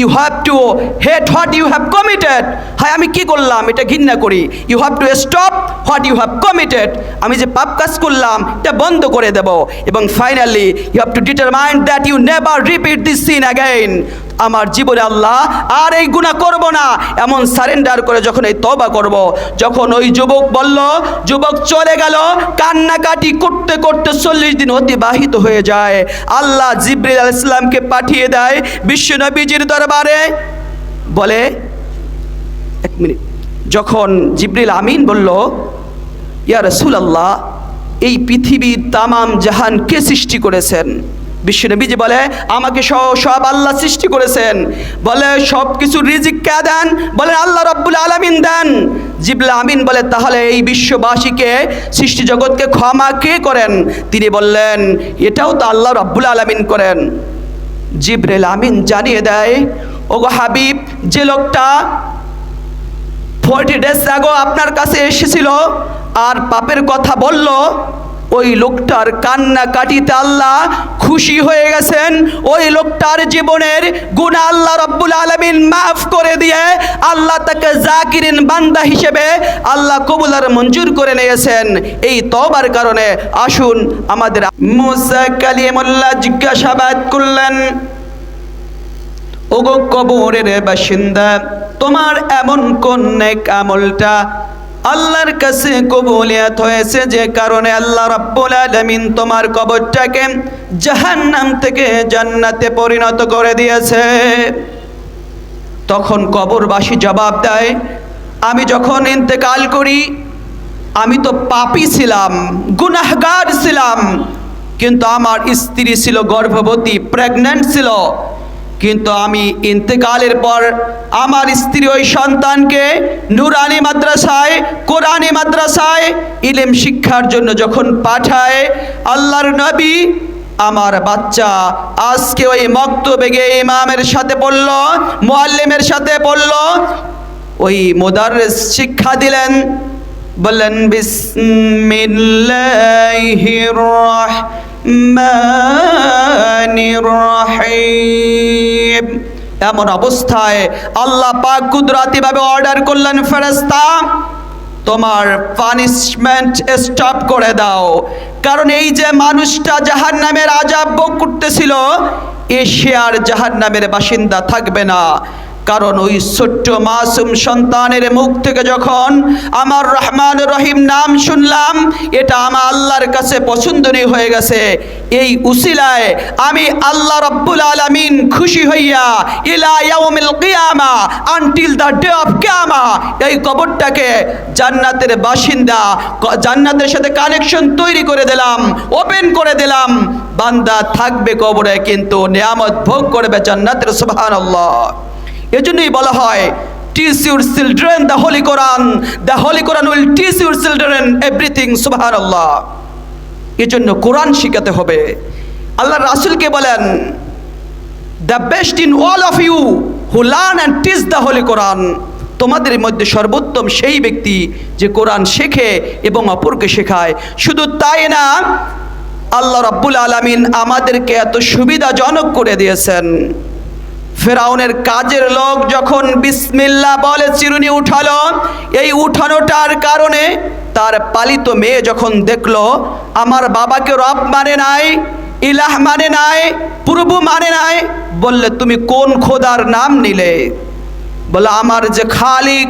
You have to hate what you have committed হ্যাঁ আমি কি করলাম? এটা ঘৃণা করি। You have to stop what you have committed আমি যে পাপ কাজ করলাম, এটা বন্ধ করে দেব। এবং finally you have to determined that you never repeat this sin again আমার জীবনে আল্লাহ আর এই গুণা করব না। এমন সারেন্ডার করে যখন এই তবা করব, যখন ওই যুবক বলল, যুবক চলে গেল, কান্নাকাটি করতে করতে চল্লিশ দিন অতিবাহিত হয়ে যায়। আল্লাহ জিব্রিল ইসলামকে পাঠিয়ে দেয়। বিশ্ব নবীজির দরবারে বলে, এক মিনিট। যখন জিব্রিল আমিন বলল, ইয়া রসুল আল্লাহ এই পৃথিবীর তামাম জাহান কে সৃষ্টি করেছেন? বিশ্বনবীজি বলে, আমাকে সহ সব আল্লাহ সৃষ্টি করেছেন। বলে, সব কিছু রিজিক কে দেন? বলে, আল্লাহ রব্বুল আলমিন দেন। জিবলা আমিন বলে, তাহলে এই বিশ্ববাসীকে, সৃষ্টি জগৎকে ক্ষমা কে করেন? তিনি বললেন, এটাও তো আল্লাহ রব্বুল আলমিন করেন। জিব্রেল আমিন জানিয়ে দেয়, ওগো হাবিব, যে লোকটা ফোরটি ডেজ আগো আপনার কাছে এসেছিল আর পাপের কথা বলল ওই লোকটার কান্না কাটিতে আল্লাহ খুশি হয়ে গেছেন। ওই লোকটার জীবনের গুণা আল্লাহ রব্বুল আলমিন মাফ করে দিয়ে আল্লাহ তাকে জাকিরিন বান্দা হিসেবে আল্লাহ কবুলার মঞ্জুর করে নিয়েছেন। এই তবার কারণে আসুন আমাদের মুসা জিজ্ঞাসাবাদ করলেন, ওগো কবরের বাসিন্দা, তোমার এমন কোন নেক আমলটা আল্লাহর কাছে কবুলিয়াত হয়েছে যে কারণে আল্লাহ রাব্বুল আলামিন তোমার কবরটাকে জাহান্নাম থেকে জান্নাতে পরিণত করে দিয়েছে। তখন কবরবাসী জবাব দেয়, আমি যখন ইন্তেকাল করি, আমি তো পাপী ছিলাম, গুনাহগার ছিলাম, কিন্তু আমার স্ত্রী ছিল গর্ভবতী প্রেগন্যান্ট ছিল। কিন্তু আমি ইন্তেকালের পর আমার স্ত্রী ওই সন্তানকে নুরানি মাদ্রাসায়, কোরআনি মাদ্রাসায় ইলেম শিক্ষার জন্য যখন পাঠায়, আল্লাহর নবী আমার বাচ্চা আজকে ওই মক্তবে ইমামের সাথে পড়ল মোয়াল্লিমের সাথে পড়ল ওই মোদার শিক্ষা দিলেন বললেন বিসমিল্লাহির রহমানির এমন অবস্থায় আল্লাহ পাক কুদরাতিভাবে অর্ডার করলেন ফেরেস্তা তোমার পানিশমেন্ট স্টপ করে দাও। কারণ এই যে মানুষটা জাহান নামের আজাব ভোগ করতেছিল, এ সে আর জাহান নামের বাসিন্দা থাকবে না। কারণ ওই ছোট্ট মাসুম সন্তানের মুখ থেকে যখন আমার রহমান রহিম নাম শুনলাম, এটা আমার আল্লাহর কাছে পছন্দনীয় হয়ে গেছে। এই উসিলায় আমি আল্লাহ রব্বুল আলামিন খুশি হইয়া, ইলা কিয়ামা আনটিল দ্য ডে অফ কিয়ামা, এই কবরটাকে জান্নাতের বাসিন্দা জান্নাতের সাথে কানেকশন তৈরি করে দিলাম ওপেন করে দিলাম। বান্দা থাকবে কবরে, কিন্তু নিয়ামত ভোগ করবে জান্নাতের, সুবহানাল্লাহ। এজন্যই বলা হয় teach your children the Holy Quran the Holy Quran will teach your children everything সুবাহান আল্লাহ এজন্য কোরআন শিখাতে হবে। আল্লাহ রাসুলকে বলেন the best in all of you who learn and teach the Holy Quran তোমাদের মধ্যে সর্বোত্তম সেই ব্যক্তি যে কোরআন শেখে এবং অপরকে শেখায়। শুধু তাই না, আল্লাহ রাব্বুল আলামিন আমাদেরকে এত সুবিধাজনক করে দিয়েছেন। ফেরাউনের কাজের লোক যখন বিসমিল্লা বলে চিরুনি উঠালো, এই উঠানোটার কারণে তার পালিত মেয়ে যখন দেখল, আমার বাবাকে রব মানে নাই, ইলাহ মানে নাই পূর্ব মানে নাই। বললে, তুমি কোন খোদার নাম নিলে? বলে আমার যে খালিক,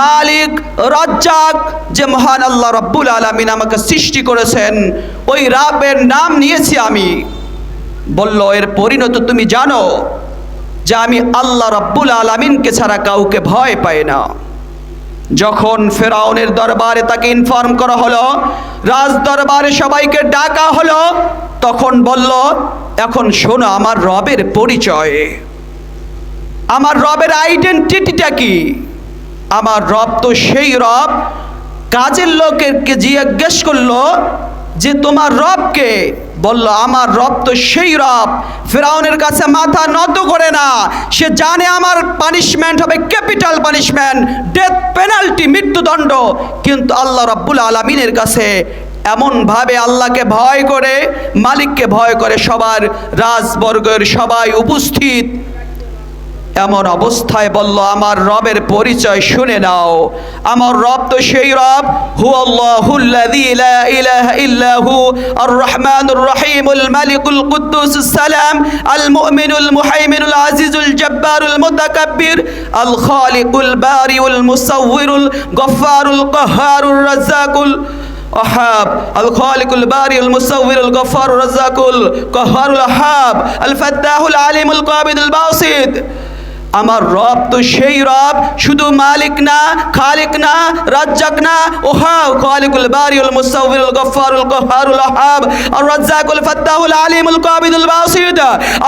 মালিক, রজ্জাক, যে মহান আল্লাহ রব্বুল আলমিন আমাকে সৃষ্টি করেছেন, ওই রাবের নাম নিয়েছি আমি। বলল, এর পরিণত তুমি জানো? যে আমি আল্লাহ রব্বুল আলমিনকে ছাড়া কাউকে ভয় পাই না। যখন ফেরাউনের দরবারে তাকে ইনফর্ম করা হলো, রাজ দরবারে সবাইকে ডাকা হলো, তখন বলল, এখন শোনো, আমার রবের পরিচয়। আমার রবের আইডেন্টিটিটা কি? আমার রব তো সেই রব। কাজের লোকেরকে জিজ্ঞেস করল যে তোমার রবকে বলল, আমার রব তো সেই রব। ফেরাউনের কাছে মাথা নত করে না। সে জানে আমার পানিশমেন্ট হবে ক্যাপিটাল পানিশমেন্ট ডেথ পেনাল্টি মৃত্যুদণ্ড। কিন্তু আল্লাহ রব্বুল আলমিনের কাছে এমনভাবে আল্লাহকে ভয় করে, মালিককে ভয় করে সবার রাজবর্গের সবাই উপস্থিত। এমন অবস্থায় বলল আমার রবের পরিচয় শুনে নাও আমার রব তো সেই রব হু আল্লাহুল্লাযী লা ইলাহা ইল্লা হু আর রহমানুর রহিমুল মালিকুল কুদ্দুস সালাম আল মুমিনুল মুহাইমিনুল আজিজুল জব্বারুল মুতাকাব্বির আল খালিকুল বারিউল মুসাউউরুল গফফারুল কাহ্হারুর রাজ্জাকুল أحاب الخالق الباري المصور الغفار الرزاق القهار الأحاب الفتاح العليم القابض الباسط আমার রব তো সেই রব, শুধু মালিক না, খালিক না, রাজ্জাক না। ওহা, খালিকুল বারিউল মুসাউবিরুল গফফারুল কহারুল আহাব আর রাজ্জাকুল ফাত্তাহুল আলিমুল কাবিদুল বাসিদ,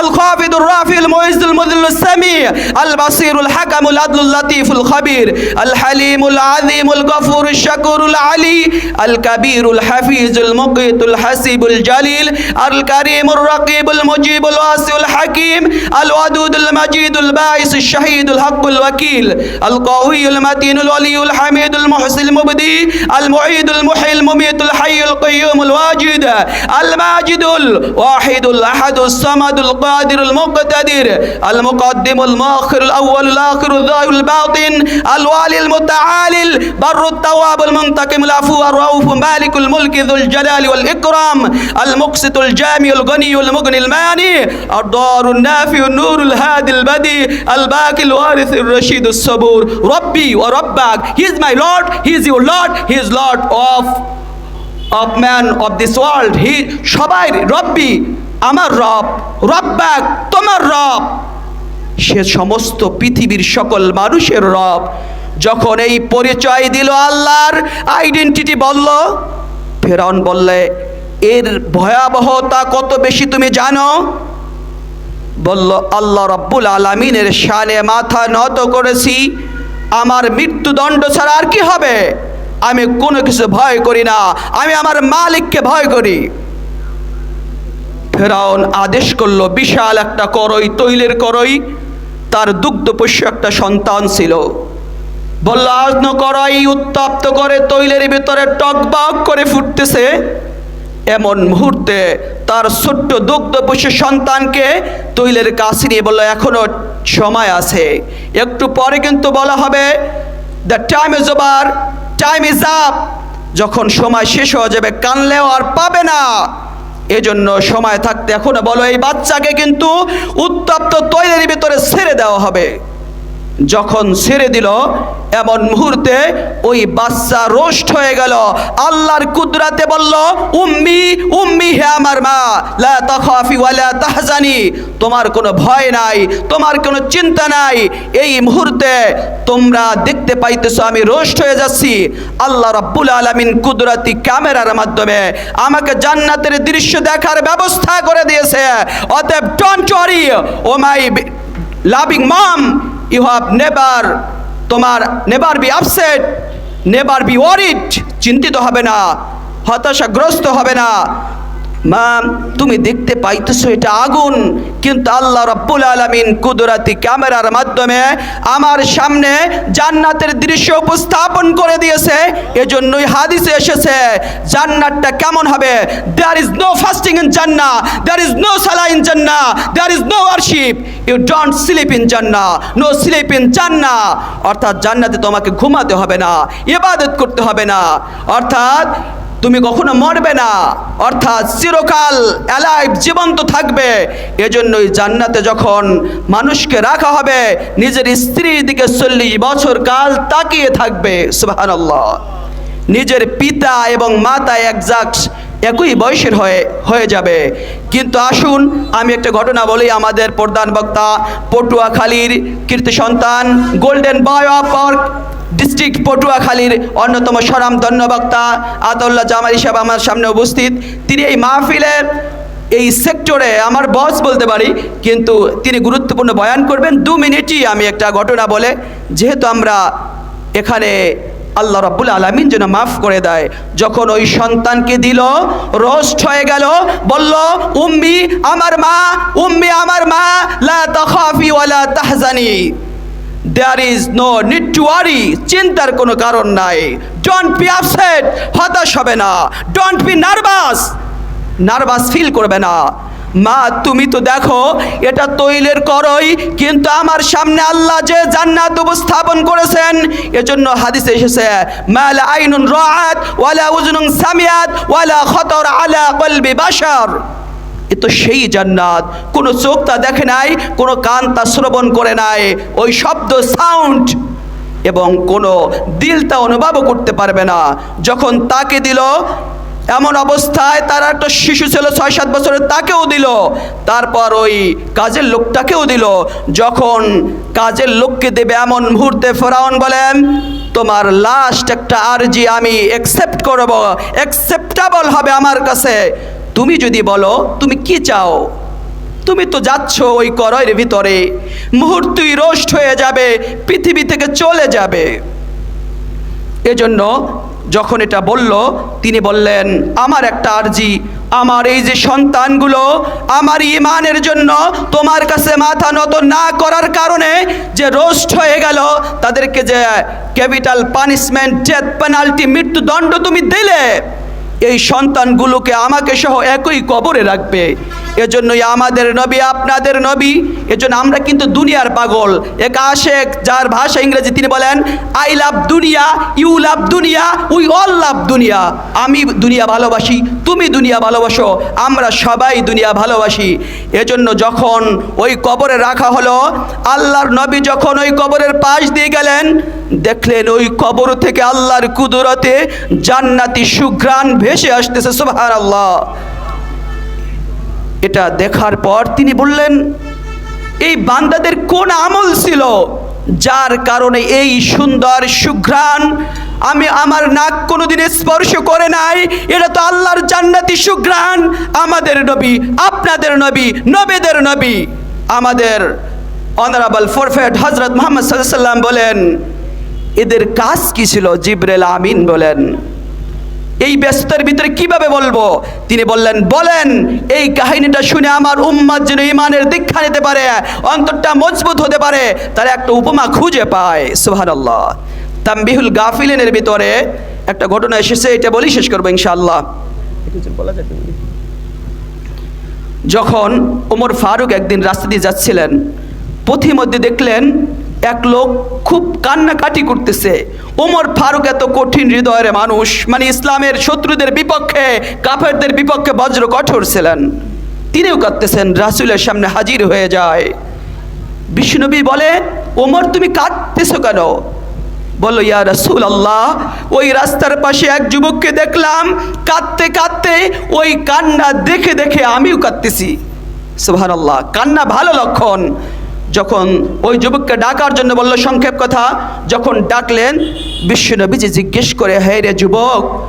আল খাফিদুর রাফিউল মুইজুল মুদিল্লুস সামি, আল বাসিরুল হাকামুল আদলুল লাতিফুল খাবির, আল হালিমুল আযীমুল গফুরুশ শাকুরুল আলী, আল কাবীরুল হাফিজুল মুকিতুল হাসিবুল জালিল, আল কারীমুর রাকিবুল মুজিবুল ওয়াসিউল হাকিম, আল ওয়াদুদুল মাজিদুল الوارث الشهيد الحق الوكيل القوي المتين الولي الحميد المحسن المبدي المعيد المحيي المميت الحي القيوم الواجد الماجد الواحد الأحد الصمد القادر المقتدر المقدم المؤخر الأول الآخر الظاهر الباطن الوالي المتعالي البر التواب المنتقم العفو الرؤوف مالك الملك ذو الجلال والإكرام المقسط الجامع الغني المغني الماني الدار النافي النور الهادي البدي আল বাকিল ওয়ারিসুর রশিদুস সবুর। রব্বি ওয়া রব্বাক, he is my lord, he is your lord, he is lord of of man of this world. He, সবাই রব্বি আমার রব, রব্বাক তোমার রব। সে সমস্ত পৃথিবীর সকল মানুষের রব। যখন এই পরিচয় দিল আল্লাহর আইডেন্টিটি বলল, ফেরাউন বললে, এর ভয়াবহতা কত বেশি তুমি জানো? বলল, আল্লাহ রব্বুল আলমিনের শানে মাথা নত করেছি। আমার মৃত্যুদণ্ড ছাড়া আর কি হবে? আমি কোনো কিছু ভয় করি না। আমি আমার মালিককে ভয় করি। ফেরাউন আদেশ করল, বিশাল একটা করই, তৈলের করই। তার দুগ্ধপোষ্য একটা সন্তান ছিল। বলল, আজ করাই উত্তপ্ত করে তৈলের ভিতরে টকবক করে ফুটতেছে। এমন মুহূর্তে তার ছোট্ট দুগ্ধপোষ্য সন্তানকে তৈলের কাছে নিয়ে বলল, এখনও সময় আছে। একটু পরে কিন্তু বলা হবে the time is over time is up যখন সময় শেষ হয়ে যাবে, কানলেও আর পাবে না। এজন্য সময় থাকতে এখনও বলো, এই বাচ্চাকে কিন্তু উত্তপ্ত তৈলের ভিতরে ছেড়ে দেওয়া হবে। যখন ছেড়ে দিল, এমন মুহূর্তে ওই বাচ্চা রোস্ট হয়ে গেল। আল্লাহর কুদরাতে বলল, উম্মি উম্মি হে আমার মা, লা তাখাফি ওয়ালা তাহজানি, তোমার কোনো ভয় নাই, তোমার কোনো চিন্তা নাই। এই মুহূর্তে তোমরা দেখতে পাইতেছো, আমি রোস্ট হয়ে যাচ্ছি। আল্লাহ রাব্বুল আলামিন কুদরতি ক্যামেরার মাধ্যমে আমাকে জান্নাতের দৃশ্য দেখার ব্যবস্থা করে দিয়েছে। অতএব don't worry O my loving mom you have never তোমার never be upset never be worried চিন্তিত হবে না, হতাশাগ্রস্ত হবে না মা তুমি দেখতে পাইতেছো এটা আগুন, কিন্তু আল্লাহ রব্বুল আলমিন কুদরাতি ক্যামেরার মাধ্যমে আমার সামনে জান্নাতের দৃশ্য উপস্থাপন করে দিয়েছে। এজন্যই হাদিসে এসেছে, জান্নাতটা কেমন হবে? There is no fasting in জান্না দেয়ার ইজ নো সালা ইন জান্না there is no worship you don't sleep in জান্না নো স্লিপ ইন জান্না অর্থাৎ জান্নাতে তোমাকে ঘুমাতে হবে না, ইবাদত করতে হবে না। অর্থাৎ তুমি কখনো মরবে না। অর্থাৎ চিরকাল অ্যালাইভ জীবন্ত থাকবে। এজন্যই জান্নাতে যখন মানুষকে রাখা হবে, নিজের স্ত্রীর দিকে চল্লিশ বছর কাল তাকিয়ে থাকবে। সুবাহান নিজের পিতা এবং মাতা একজাক একই বয়সের হয়ে হয়ে যাবে। কিন্তু আসুন, আমি একটা ঘটনা বলি আমাদের প্রধান বক্তা পটুয়াখালীর কীর্তি সন্তান golden boy of park district পটুয়াখালীর অন্যতম সরাম ধন্যবক্তা আতউল্লাহ জামাল সাহেব আমার সামনে উপস্থিত। তিনি এই মাহফিলের এই সেক্টরে আমার বস বলতে পারি, কিন্তু তিনি গুরুত্বপূর্ণ বয়ান করবেন। দু মিনিটই আমি একটা ঘটনা বলে, যেহেতু আমরা এখানে আল্লাহ রাব্বুল আলামিন যেন মাফ করে দেয়, যখন ওই সন্তানকে দিল, রোস্ট হয়ে গেল, বলল, উম্মি, আমার মা, উম্মি, আমার মা, লা তাখাফি ওয়ালা তাহজানি। There is no need to worry চিন্তার কোনো কারণ নাই। ডোন্ট বি আপসেট হতাশ হবে না। Don't be nervous nervous feel করবে না। মা, তুমি তো দেখো, এটা তৈলের করই, কিন্তু আমার সামনে আল্লাহ যে জান্নাত উপস্থাপন করেছেন, এজন্য হাদিসে এসেছে, মাল আইনুন রাআত, ওয়ালা উজনুন সামিয়াত, ওয়ালা খতর আলা কলবি বাশার। এ তো সেই জান্নাত। কোনো চোখ তা দেখে নাই, কোনো কান তা শ্রবণ করে নাই। ওই শব্দ সাউন্ড এবং কোনো দিল তা অনুভবও করতে পারবে না। যখন তাকে দিল, এমন অবস্থায় তার একটা শিশু ছিল ছয় সাত বছরের, তাকেও দিল। তারপর ওই কাজের লোকটাকেও দিল। যখন কাজের লোককে দেবে এমন মুহূর্তে ফেরাউন বলেন, তোমার লাস্ট একটা আরজি আমি অ্যাকসেপ্ট করব অ্যাকসেপ্টেবল হবে আমার কাছে। তুমি যদি বলো, তুমি কি চাও? তুমি তো যাচ্ছ ওই করয়ের ভিতরে। মুহূর্তই রোষ্ট হয়ে যাবে, পৃথিবী থেকে চলে যাবে। এজন্য যখন এটা বলল, তিনি বললেন, আমার একটা আর্জি, আমার এই যে সন্তানগুলো, আমার ইমানের জন্য তোমার কাছে মাথা নত না করার কারণে যে রোস্ট হয়ে গেল, তাদেরকে যে ক্যাপিটাল পানিশমেন্ট, ডেথ পেনাল্টি, মৃত্যুদণ্ড তুমি দিলে। এই সন্তানগুলোকে আমাকে সহ একই কবরে রাখবে। এজন্যই আমাদের নবী আপনাদের নবী। এজন্য আমরা কিন্তু দুনিয়ার পাগল। এক আশেক, যার ভাষা ইংরেজি, তিনি বলেন আই লাভ দুনিয়া ইউ লাভ দুনিয়া উই অল লাভ দুনিয়া। আমি দুনিয়া ভালোবাসি, তুমি দুনিয়া ভালোবাসো, আমরা সবাই দুনিয়া ভালোবাসি। এজন্য যখন ওই কবরে রাখা হলো, আল্লাহর নবী যখন ওই কবরের পাশ দিয়ে গেলেন, দেখলেন ওই কবর থেকে আল্লাহর কুদরতে জান্নাতি সুঘ্রাণ ভেসে আসতেছে সুবহান আল্লাহ এটা দেখার পর তিনি বললেন, এই বান্দাদের কোন আমল ছিল যার কারণে এই সুন্দর সুঘ্রাণ আমি আমার নাক কোনোদিন স্পর্শ করে নাই? এটা তো আল্লাহর জান্নাতি সুঘ্রাণ। আমাদের নবী, আপনাদের নবী, নবীদের নবী। আমাদের অনারাবল ফরফেট হজরত মোহাম্মদ সাল্লাম বলেন, এদের কাজ কি ছিল? জিব্রেল আমিন বলেন এই ব্যস্ততার ভিতরে কীভাবে বলব? তিনি বললেন বলেন এই কাহিনীটা শুনে আমার উম্মাদ যেন ইমানের দীক্ষা নিতে পারে অন্তরটা মজবুত হতে পারে তার একটা উপমা খুঁজে পায়। সুহান আল্লাহ তাম্বিহুল গাফিলেনের ভিতরে একটা ঘটনা এসেছে এটা বলি শেষ করব ইনশাআল্লাহ। যখন ওমর ফারুক একদিন রাস্তা দিয়ে যাচ্ছিলেন পথিমধ্যে দেখলেন এক লোক খুব কান্নাকাটি করতেছে। ওমর ফারুক এত কঠিন হৃদয়ের মানুষ মানে ইসলামের শত্রুদের বিপক্ষে, কাফেরদের বিপক্ষে বজ্র কঠোর ছিলেন। তিনিও কাঁদতেছেন, রাসুলের সামনে হাজির হয়ে যায়। বিষ্ণুনবী বলে, ওমর, তুমি কাঁদতেছো কেন? বলো ইয়া রসুল আল্লাহ ওই রাস্তার পাশে এক যুবককে দেখলাম, কাঁদতে কাঁদতে ওই কান্না দেখে দেখে আমিও কাঁদতেছি। সুহান আল্লাহ কান্না ভালো লক্ষণ। যখন ওই যুবককে ডাকার জন্য বলল সংক্ষেপ কথা, যখন ডাকলেন বিশ্বনবীজি জিজ্ঞেস করে, হে রে যুবক,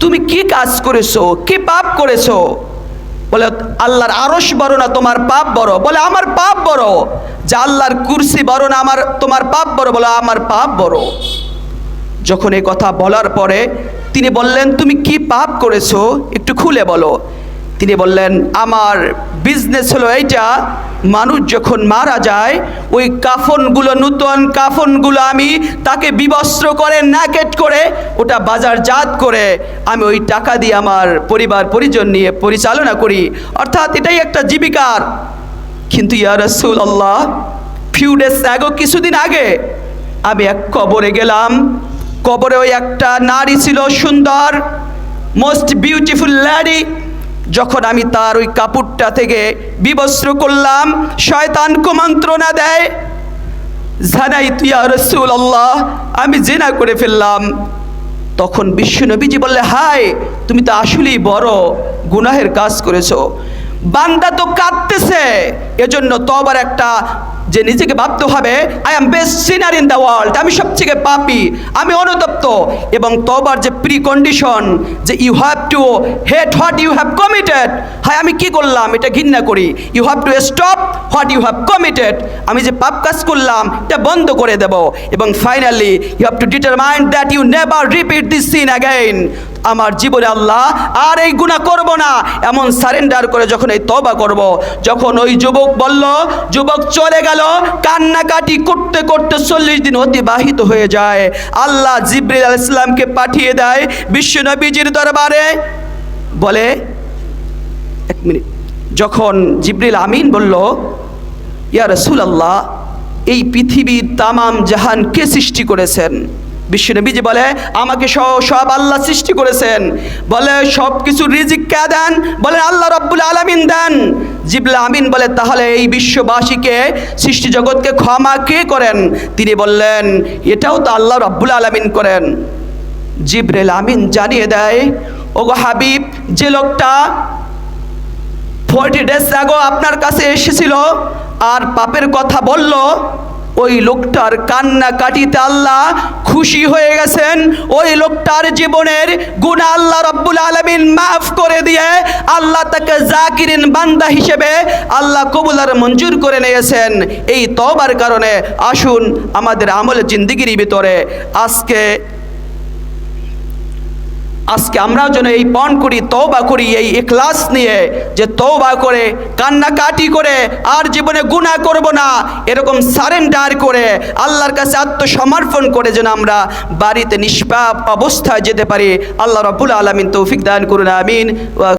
তুমি কি কাজ করেছ? কি পাপ করেছ? বলে, আল্লাহর আরস বড় না তোমার পাপ বড়? বলে, আমার পাপ বড়। যে, আল্লাহর কুরসি বড় না আমার, তোমার পাপ বড়? বলে, আমার পাপ বড়। যখন এই কথা বলার পরে তিনি বললেন, তুমি কি পাপ করেছ? একটু খুলে বলো। তিনি বললেন, আমার বিজনেস হলো এইটা, মানুষ যখন মারা যায়, ওই কাফনগুলো, নূতন কাফনগুলো আমি তাকে বিবস্ত্র করে, নাকেট করে, ওটা বাজারজাত করে, আমি ওই টাকা দিয়ে আমার পরিবার, পরিজন নিয়ে পরিচালনা করি। অর্থাৎ এটাই একটা জীবিকার। কিন্তু ইয়া রসুল আল্লাহ ফিউ ডেস আগে কিছুদিন আগে, আমি এক কবরে গেলাম। কবরে ওই একটা নারী ছিল সুন্দর মোস্ট বিউটিফুল ল্যাডি যখন আমি তার ওই কাপড়টা থেকে বিবস্ত্র করলাম, শয়তান কুমন্ত্রণা দেয়, জানাই তুইয়া রসুল আল্লাহ আমি জেনা করে ফেললাম। তখন বিশ্ব নবীজি বললে হাই তুমি তো আসলেই বড় গুনাহের কাজ করেছ। বান্দা তো কাঁদতেছে। এজন্য তবার একটা যে নিজেকে ভাবতে হবে I am best sinner in the world আমি সবথেকে পাপি, আমি অনুতপ্ত। এবং তবার যে প্রি কন্ডিশন যে you have to hate what you have committed হ্যাঁ আমি কি করলাম? এটা ঘৃণা করি। You have to stop what you have committed আমি যে পাপ কাজ করলাম, এটা বন্ধ করে দেব। এবং finally you have to determined that you never repeat this sin again আমার জীবনে আল্লাহ আর এই গুণা করব না। এমন সারেন্ডার করে যখন এই তবা করব, যখন ওই যুবক বলল, যুবক চলে গেল, কান্নাকাটি করতে করতে চল্লিশ দিন অতিবাহিত হয়ে যায়। আল্লাহ জিব্রিল ইসলামকে পাঠিয়ে দেয় বিশ্ব নবীজির দরবারে। বলে, এক মিনিট, যখন জিবরিল আমিন বলল, ইয়া রসুল আল্লাহ এই পৃথিবীর তামাম জাহান কে সৃষ্টি করেছেন? বিশ্বনবীজি বলে, আমাকে সহ সব আল্লাহ সৃষ্টি করেছেন। বলে, সব কিছু রিজিক কে দেন? বলে, আল্লাহ রব্বুল আলামিন দেন। জিবলা আমিন বলে, তাহলে এই বিশ্ববাসীকে, সৃষ্টি জগৎকে ক্ষমা কে করেন? তিনি বললেন, এটাও তো আল্লাহ রব্বুল আলামিন করেন। জিবরেল আমিন জানিয়ে দেয় ওগো হাবিব, যে লোকটা ফোরটি ডেজ আগো আপনার কাছে এসেছিল আর পাপের কথা বলল, ওই লোকটার কান্না কাটিতে আল্লাহ খুশি হয়ে গেছেন। ওই লোকটার জীবনের গুণা আল্লাহ রব্বুল আলমিন মাফ করে দিয়ে আল্লাহ তাকে জাকিরিন বান্দা হিসেবে আল্লাহ কবুলার মঞ্জুর করে নিয়েছেন। এই তবার কারণে আসুন আমাদের আমল জিন্দিগির ভিতরে। আজকে আজকে আমরাও যেন এই পণ করি তৌবা করি, এই ইখলাস নিয়ে, যে তৌবা করে, কান্নাকাটি করে, আর জীবনে গুণা করব না, এরকম সারেন্ডার করে, আল্লাহর কাছে আত্মসমর্পণ করে যেন আমরা বাড়িতে নিষ্পাপ অবস্থায় যেতে পারি। আল্লাহ রবুল আলমিন তৌফিক দান করুন, আমিন।